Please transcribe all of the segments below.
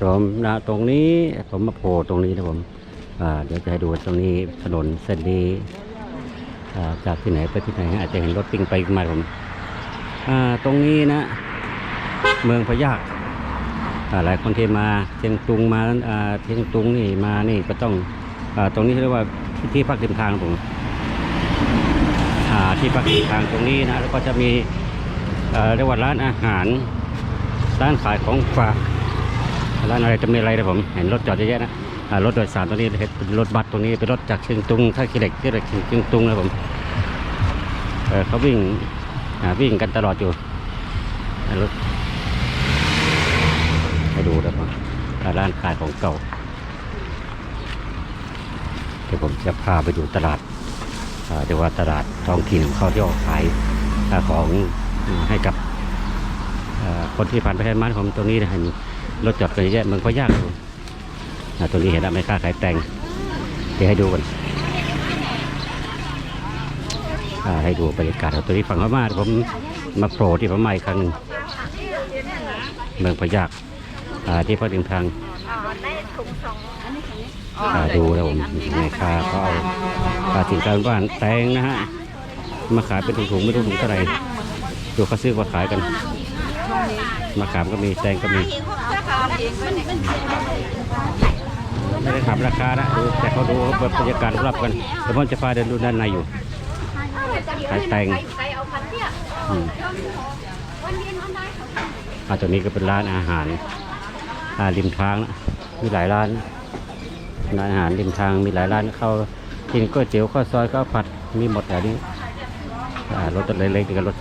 ผมนะตรงนี้ผมมาโผล่ตรงนี้นะผมเดี๋ยวจะให้ดูตรงนี้ถนนเส้นนี้จากที่ไหนไปที่ไหนอาจจะเห็นรถวิ่งไปมาผมตรงนี้นะ เมืองพะยากอ่าหลายคนที่มาเชียงตุงมาเชียงตุงนี่มานี่ก็ต้องอตรงนี้เรียกว่าที่พักริมทางผมที่พักริมทางตรงนี้นะแล้วก็จะมีเรียกว่าร้านอาหาร ร้านขายของฝากร้านอะไรจะมีอะไรนะผมเห็นรถจอดเยอะแยะนะรถโดยสารตัวนี้เป็นรถบัสตรงนี้เป็นรถจากเชียงตุงท่าขี้เหล็กที่เหล็กเชียงตุงนะผมเเขาวิ่งวิ่งกันตลอดอยู่รถให้ดูนะผมร้านขายของเก่าเดี๋ยวผมจะพาไปดูตลาดเดี๋ยวว่าตลาดท้องถิ่นเขาที่ออกขายของให้กับ คนที่ผ่านไปผ่านมาผมตรงนี้นะเห็นรถจอดกันเยอะแยะเมืองก็ยากอยู่ตรงนี้เห็นอเมริกาขายแตงเดี๋ยวให้ดูกันให้ดูบรรยากาศของตัวนี้ฝั่งพม่าผมมาโผล่ที่พม่าอีกครั้งหนึ่งเมืองพะยากที่พอถึงทางดูแล้วผมอเมริกาเขาเอาปลาสินค้าบ้านแตงนะฮะมาขายเป็นถุงๆไม่รู้ถุงเท่าไหร่ดูเขาซื้อมาขายกัน มะขามก็มีแตงก็มี ไม่ได้ถามราคานะดูแต่เขาดูบรรยากาศรอบกันเดี๋ยวผมจะพาเดินดูด้านในอยู่ขายแตงอ่าตรงนี้ก็เป็นร้านอาหารอาริมทางนะมีหลายร้านร้านอาหารริมทางมีหลายร้านเขากินก๋วยเตี๋ยวข้าวซอยข้าวผัดมีหมดแถวนี้รถตัวเล็กๆนี่ก็รถ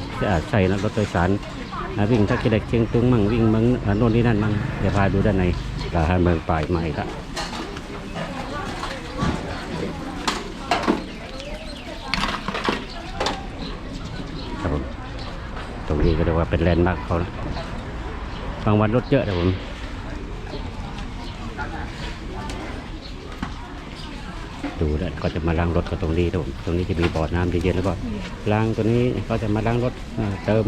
ใช่นะรถโดยสาร วิ่งถ้าคิดเด็กเชียงตุงมั่งวิ่งมืองโน่นนี่นั่นมั่งเดี๋ยวพาดูด้านในกาเมืองป่ายใหม่ละครับผมตรงนี้ก็เรียกว่าเป็นแลนด์มาร์คเขานะบางวันรถเยอะนะผมดูแล้วก็จะมาล้างรถก็ตรงนี้นะผมตรงนี้จะมีบ่อน้ำเย็นๆแล้วก็ล้างตัวนี้ก็จะมาล้างรถเติม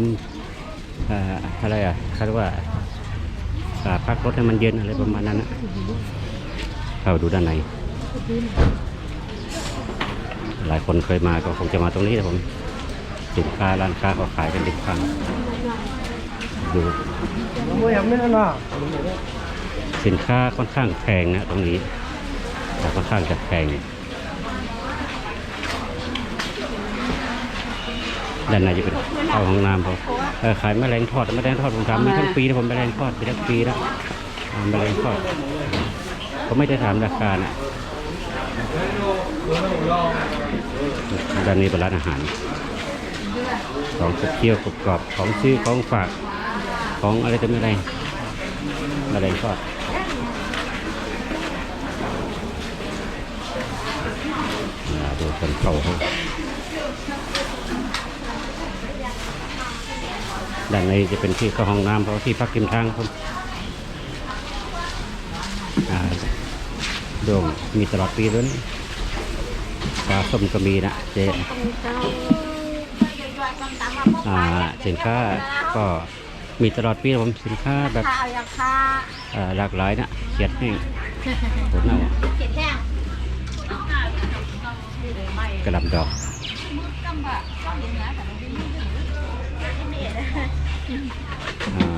อ่าอะไรอะเขาเรียกว่าอ่าพักรถให้มันเย็นอะไรประมาณนั้นนะเข้าดูด้านใน หลายคนเคยมาก็คงจะมาตรงนี้นะผมสินค้าร้านค้าก็ขายกันดิบคังดูสินค้าค่อนข้างแพงนะตรงนี้แต่ค่อนข้างจะแพงด้านในจะเป็นเข้าห้องน้ำเขาเออ ขายแมลงทอดแมลงทอดผมทำมีทั้งปีนะผมแมลงทอดมีทั้งปีแล้วอ่าแมลงทอดผมไม่ได้ถามราคานะด้านนี้เป็นร้านอาหารของขบเคี้ยวกรุบกรอบของซื้อของฝากของอะไรจะไม่อะไรแมลงทอดอ่าดูคนเข้าเขา ด้านในจะเป็นที่เข้าห้องน้ำเพราะที่พักริมทางครับอ่าโด่งมีตลอดปีเลยปลาส้มก็มีนะเจ๊อ่าสินค้าก็มีตลอดปีผมสินค้าแบบหลากหลายนะเขียดแห้ผลเน่ากระลำดอก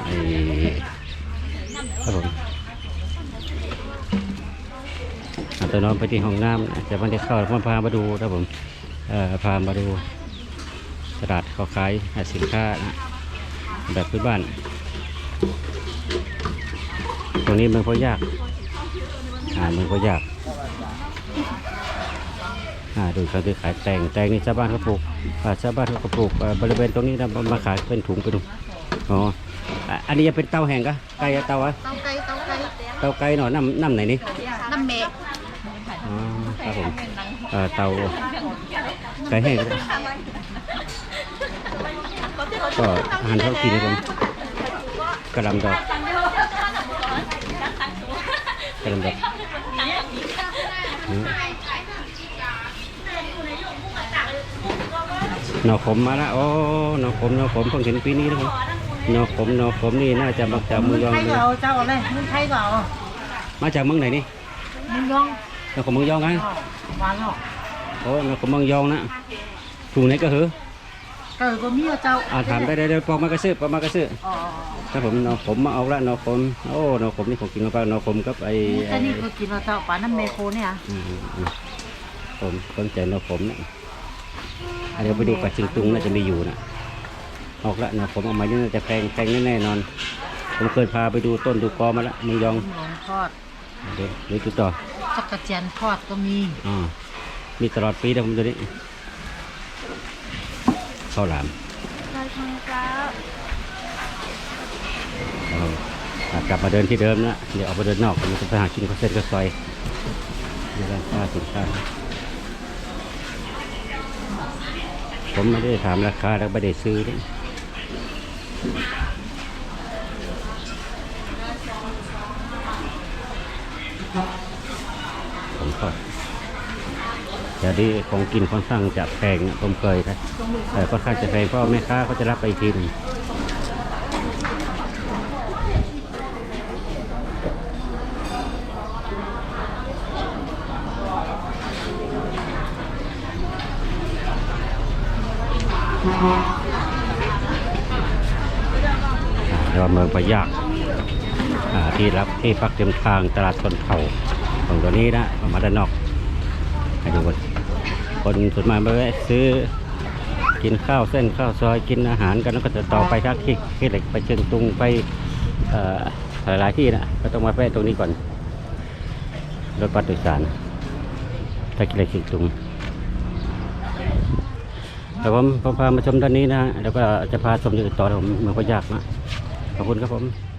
ไอ้ครับผมอาตัวนอนไปที่ห้องน้ำนะจะไม่ได้เข้าผมพามาดูครับผมพามาดูตลาดเขาขายสินค้านะแบบพื้นบ้าน ตรงนี้มันก็ยากอ่ามันก็ยากอ่าดูเขาคือขายแตงแตงนี่ชาวบ้านเขาปลูกชาวบ้านเขาปลูกบริเวณตรงนี้นะมามาขายเป็นถุงเป็นถุง อ๋ออะอันนี้จะเป็นเตาแห้งกะไก่อะเตาอะเต้าไก่เต้าไก่เตาไก่หน่อยน้ำน้ำไหนนี่น้ำเมะอ๋อครับผมเอ่อเตาไก่แห้งก็ได้ก็อาหารท้องถิ่นนะผมกระหลำดอกกระหลำดอกอืมหน่อขมมาแล้วโอ้หน่อขมหน่อขมเพิ่งเห็นปีนี้นะผม นอขมนอขมนี่น่าจะมาจากเมืองยองไทยเลยก็เอาเจ้าอะไรมึงไทยก็เอามาจากเมืองไหนนี่มึงยองนอขมเมืองยองนะอ๋อหวานหรอกโอ้นอขมเมืองยองนะถุงไหนก็เหอะเกิดก็มีเอาเจ้าอ่าถามได้ได้ได้ปอกมากระซื้อปอกมากระซื้ออ๋อครับผมนอขมมาเอาละนอขมโอ้นอขมนี่ผมกินมาบ้างนอขมกับไอ้แต่นี่ก็กินเอาเจ้าปลาน้ำเมโคเนี่ยอืมอืมอืมผมสนใจนอขมนะอันเดี๋ยวไปดูปลาชิงตุงน่าจะมีอยู่นะ ออกละนอขมออกมานี่น่าจะแพงแพงแน่ๆนอน ผมเคยพาไปดูต้นดูกอมาละเมืองยองหลงทอดเดี๋ยวเดี๋ยวจุดต่อจักรจันทร์ทอดก็มีอ่ามีตลอดปีนะผมตัวนี้ข้าวหลามใช่ครับเราอ่ากลับมาเดินที่เดิมนะเดี๋ยวออกไปเดินนอกผมจะไปหากินข้าวเส้นข้าวซอยเดี๋ยวร้านค้าสินค้าผมไม่ได้ถามราคาแล้วไม่ได้ซื้อนี่ ผมก็แต่ที่ของกินค่อนข้างจะแพงนะผมเคยนะแต่ค่อนข้างจะแพงเพราะแม่ค้าเขาจะรับไปอีกทีนึงเรียกว่าเมืองพะยักอ่าที่รับที่พักเต็มทางตลาดต้นเขาของตัวนี้นะมาด้านนอกให้ดูกันคนส่วนมากมาแวะซื้อกินข้าวเส้นข้าวซอยกินอาหารกันแล้วก็จะต่อไปทักที่ที่เหล็กไปเชียงตุงไปหลายๆที่นะก็ต้องมาแวะตรงนี้ก่อนรถบัสโดยสารถ้ากินเหล็กเชียงตุงแต่ผมผมพามาชมด้านนี้นะแล้วก็จะพาชมที่อื่นต่อผมเมืองพะยากนะ ขอบคุณครับผม